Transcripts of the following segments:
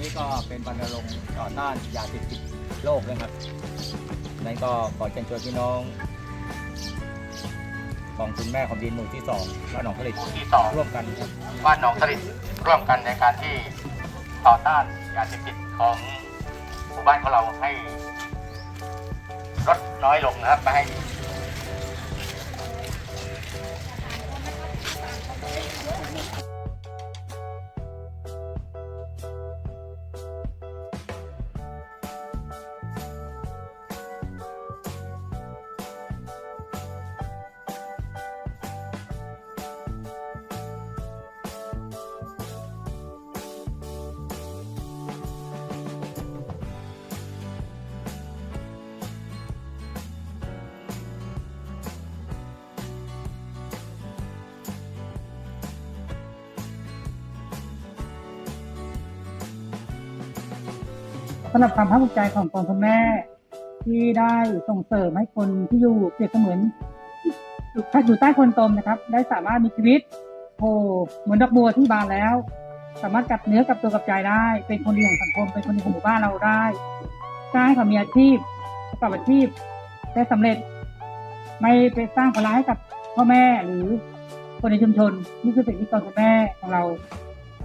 นี้ก็เป็นรณรงค์ต่อต้านยาเสพติดโลกนะครับนั้นก็ขอเชิญชวนพี่น้องของคุณแม่ของดินหมู่ที่สองบ้านหนองผลิตหมู่ที่สองร่วมกันครับบ้านหนองสลิดร่วมกันในการที่ต่อต้านยาเสพติดของหมู่บ้านของเราให้ลดน้อยลงนะครับไม่ให้ สำหรับความภาคภูมิใจของกองคุณแม่ ที่ได้ส่งเสริมให้คนที่อยู่เปรียบเสมือนอยู่อยู่ใต้คนตมนะครับ ได้สามารถมีชีวิตโอ้เหมือนดอกบัวที่บานแล้ว สามารถกลับเนื้อกลับตัวกลับใจได้ เป็นคนดีของสังคม เป็นคนดีของหมู่บ้านเราได้สร้างให้เขามีอาชีพประกอบอาชีพได้สำเร็จ ไม่ไปสร้างภาระให้กับพ่อแม่หรือคนในชุมชนนี่คือสิ่งที่กองคุณแม่ของเรา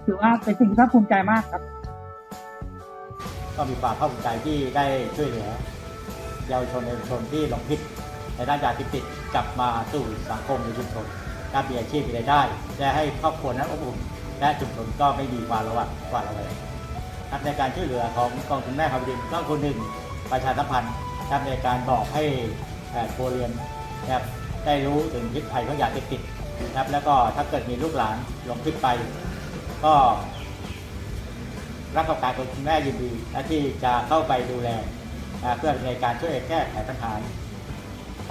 ถือว่าเป็นสิ่งที่ภาคภูมิใจมากครับ ก็มีความภาคภูมิใจที่ได้ช่วยเหลือ เยาวชนเยาวชนที่หลงผิดในด้านยาเสพติดกลับมาสู่สังคมในชุมชนได้มีอาชีพมีรายได้และให้ครอบครัวนั้นอบอุ่นและชุมชนก็ไม่มีความระวังกว่าระแวงครับในการช่วยเหลือของกองทุนแม่ขาวดินก็คนหนึ่งประชาสัมพันธ์ครับในการบอกให้ครัวเรือนนะครับได้รู้ถึงพิษภัยของยาเสพติดนะครับแล้วก็ถ้าเกิดมีลูกหลานหลงผิดไป ก็ รักกับการของคุณแม่ยินดีและที่จะเข้าไปดูแลเพื่อในการช่วยแก้ไขปัญหา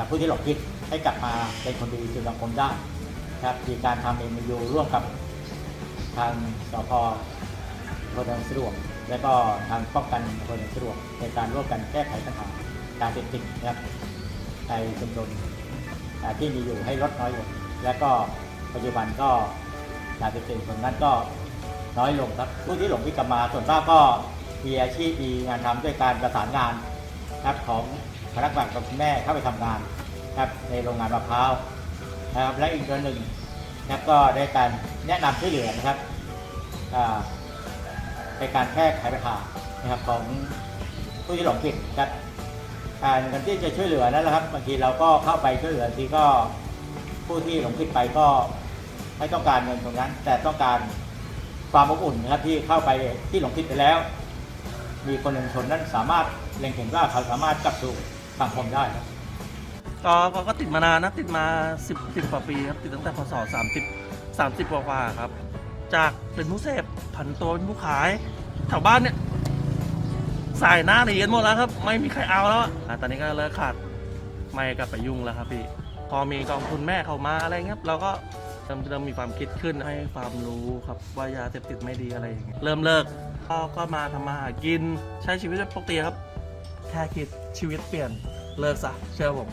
ผู้ที่หลงผิดให้กลับมาเป็นคนดีสู่สังคมได้ครับมีการทำเอ็มยูร่วมกับทางสพพลสะดวกและก็ทางป้องกันพลสะดวกในการร่วมกันแก้ไขปัญหาการเสพติดนะครับในชุมชนที่มีอยู่ให้ลดน้อยลงและก็ปัจจุบันก็ยาเสพติดตรงนั้นก็ น้อยลงครับผู้ที่หลงผิกลับมาส่วนมากก็มีอาชีพมีงานทำด้วยการประสานงานครับของพนักงานกับคุณแม่เข้าไปทำงานครับในโรงงานมะพร้าวนะครับและอีกตัวหนึ่งนะก็ได้การแนะนำช่วยเหลือนะครับในการแก้ไขปัญหานะครับของผู้ที่หลงผิดครับการการที่จะช่วยเหลือนั่นแหละครับบางทีเราก็เข้าไปช่วยเหลือทีก็ผู้ที่หลงผิดไปก็ไม่ต้องการเงินตรงนั้น แต่ต้องการ ความอบอุ่นนะครับที่เข้าไปที่หลงผิดไปแล้ว มีคนในชุมชนนั้นสามารถเล็งเห็นว่าเขาสามารถกลับสู่สังคมได้ครับก็ก็ก็ติดมานานนะติดมา 10 10กว่าปีครับติดตั้งแต่พศ30 30กว่ากว่าครับ จากเป็นผู้เสพผันตัวเป็นผู้ขายแถวบ้านเนี่ยสายหน้าหนีกันหมดแล้วครับ ไม่มีใครเอาแล้วอะอะตอนนี้ก็เลิกขาดไม่กลับไปยุ่งแล้วครับพี่พอมีกองทุนแม่เข้ามาอะไรเงี้ยเราก็ เริ่มเริ่มมีความคิดขึ้นให้ความรู้ครับว่ายาเสพติดไม่ดีอะไรอย่างเงี้ยเริ่มเลิกก็ก็มาทำมาหากินใช้ชีวิตปกติครับ แค่คิดชีวิตเปลี่ยนเลิกซะเชื่อผม